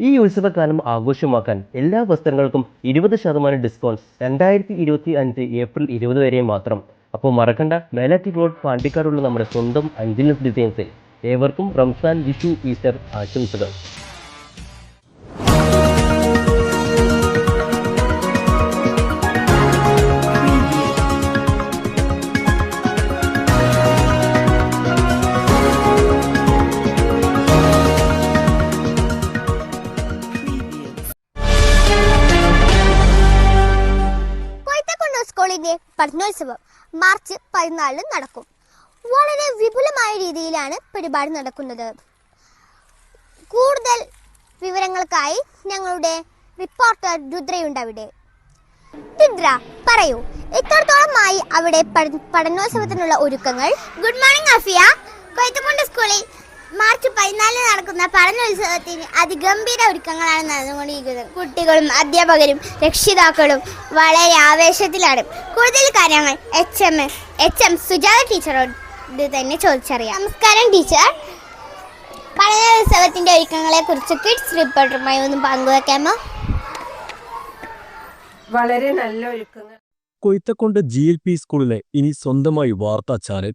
ഈ ഉത്സവകാലം ആഘോഷമാക്കാൻ എല്ലാ വസ്ത്രങ്ങൾക്കും ഇരുപത് ശതമാനം ഡിസ്കൗണ്ട് രണ്ടായിരത്തി ഇരുപത്തി അഞ്ച് ഏപ്രിൽ ഇരുപത് വരെ മാത്രം. അപ്പോൾ മറക്കണ്ട മേലാറ്റി റോഡ് പാണ്ടിക്കാടുള്ള നമ്മുടെ സ്വന്തം അഞ്ജലസ് ഡിസൈൻസിൽ ഏവർക്കും റംസാൻ വിഷു ഈസ്റ്റർ ആശംസകൾ. സ്കൂളിന്റെ പഠനോത്സവം മാർച്ച് പതിനാലിന് നടക്കും. വളരെ വിപുലമായ രീതിയിലാണ് പരിപാടി നടക്കുന്നത്. കൂടുതൽ വിവരങ്ങൾക്കായി ഞങ്ങളുടെ റിപ്പോർട്ടർ രുദ്രയുണ്ട് അവിടെ. രുദ്ര പറയൂ എത്രത്തോളമായി അവിടെ പഠ- പഠനോത്സവത്തിനുള്ള ഒരുക്കങ്ങൾ? ഗുഡ് മോർണിംഗ് അഫിയ കൊയ്ത്തക്കുണ്ട് സ്കൂളിൽ മാർച്ച് പതിനാലിന് നടക്കുന്ന പഠനോത്സവത്തിന് അതിഗംഭീര ഒരുക്കങ്ങളാണ് നടന്നുകൊണ്ടിരിക്കുന്നത്. കുട്ടികളും അധ്യാപകരും രക്ഷിതാക്കളും വളരെ ആവേശത്തിലാണ്. കൂടുതൽ കാര്യങ്ങൾ H M H M Sujatha ടീച്ചറോട് തന്നെ ചോദിച്ചറിയാം. നമസ്കാരം ടീച്ചർ. പഠനോത്സവത്തിന്റെ ഒരുക്കങ്ങളെ കുറിച്ച് കിഡ്സ് റിപ്പോർട്ടറുമായി ഒന്ന് പങ്കുവെക്കാമോ? വളരെ നല്ല ഒരുക്കങ്ങൾ. കൊയ്ത്തക്കൊണ്ട് ജി എൽ പി സ്കൂളിലെ ഇനി സ്വന്തമായി വാർത്താ ചാനൽ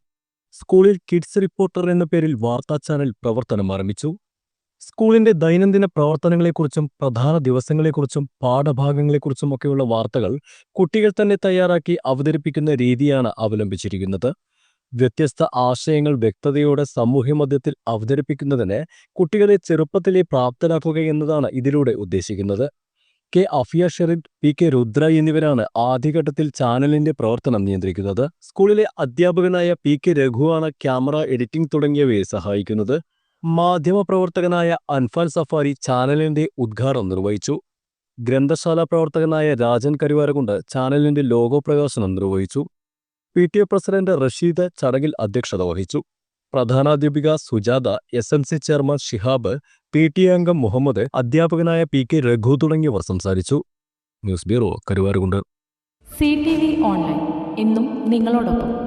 സ്കൂളിൽ കിഡ്സ് റിപ്പോർട്ടർ എന്ന പേരിൽ വാർത്താ ചാനൽ പ്രവർത്തനം ആരംഭിച്ചു. സ്കൂളിന്റെ ദൈനംദിന പ്രവർത്തനങ്ങളെക്കുറിച്ചും പ്രധാന ദിവസങ്ങളെക്കുറിച്ചും പാഠഭാഗങ്ങളെക്കുറിച്ചും ഒക്കെയുള്ള വാർത്തകൾ കുട്ടികൾ തന്നെ തയ്യാറാക്കി അവതരിപ്പിക്കുന്ന രീതിയാണ് അവലംബിച്ചിരിക്കുന്നത്. വ്യത്യസ്ത ആശയങ്ങൾ വ്യക്തതയോടെ സമൂഹമധ്യത്തിൽ അവതരിപ്പിക്കുന്നതിന് കുട്ടികളെ ചെറുപ്പത്തിലെ പ്രാപ്തരാക്കുക എന്നതാണ് ഇതിലൂടെ ഉദ്ദേശിക്കുന്നത്. K. Afiya Sherin P. K. Rudra എന്നിവരാണ് ആദ്യഘട്ടത്തിൽ ചാനലിന്റെ പ്രവർത്തനം നിയന്ത്രിക്കുന്നത്. സ്കൂളിലെ അധ്യാപകനായ പി. കെ. രഘുവാണ് ക്യാമറ എഡിറ്റിംഗ് തുടങ്ങിയവയെ സഹായിക്കുന്നത്. മാധ്യമപ്രവർത്തകനായ അൻഫാൽ സഫാരി ചാനലിന്റെ ഉദ്ഘാടനം നിർവഹിച്ചു. ഗ്രന്ഥശാല പ്രവർത്തകനായ രാജൻ കരുവാരകൊണ്ട് ചാനലിന്റെ ലോഗോ പ്രകാശനം നിർവഹിച്ചു. P. T. A president Rasheed ചടങ്ങിൽ അധ്യക്ഷത വഹിച്ചു. പ്രധാനാധ്യാപിക Sujatha S. M C chairman Shihab P T അംഗം മുഹമ്മദ് അധ്യാപകനായ പി കെ രഘു തുടങ്ങിയവർ സംസാരിച്ചു. News bureau Karuvarakundu. C T V online. എന്നും നിങ്ങളോടൊപ്പം.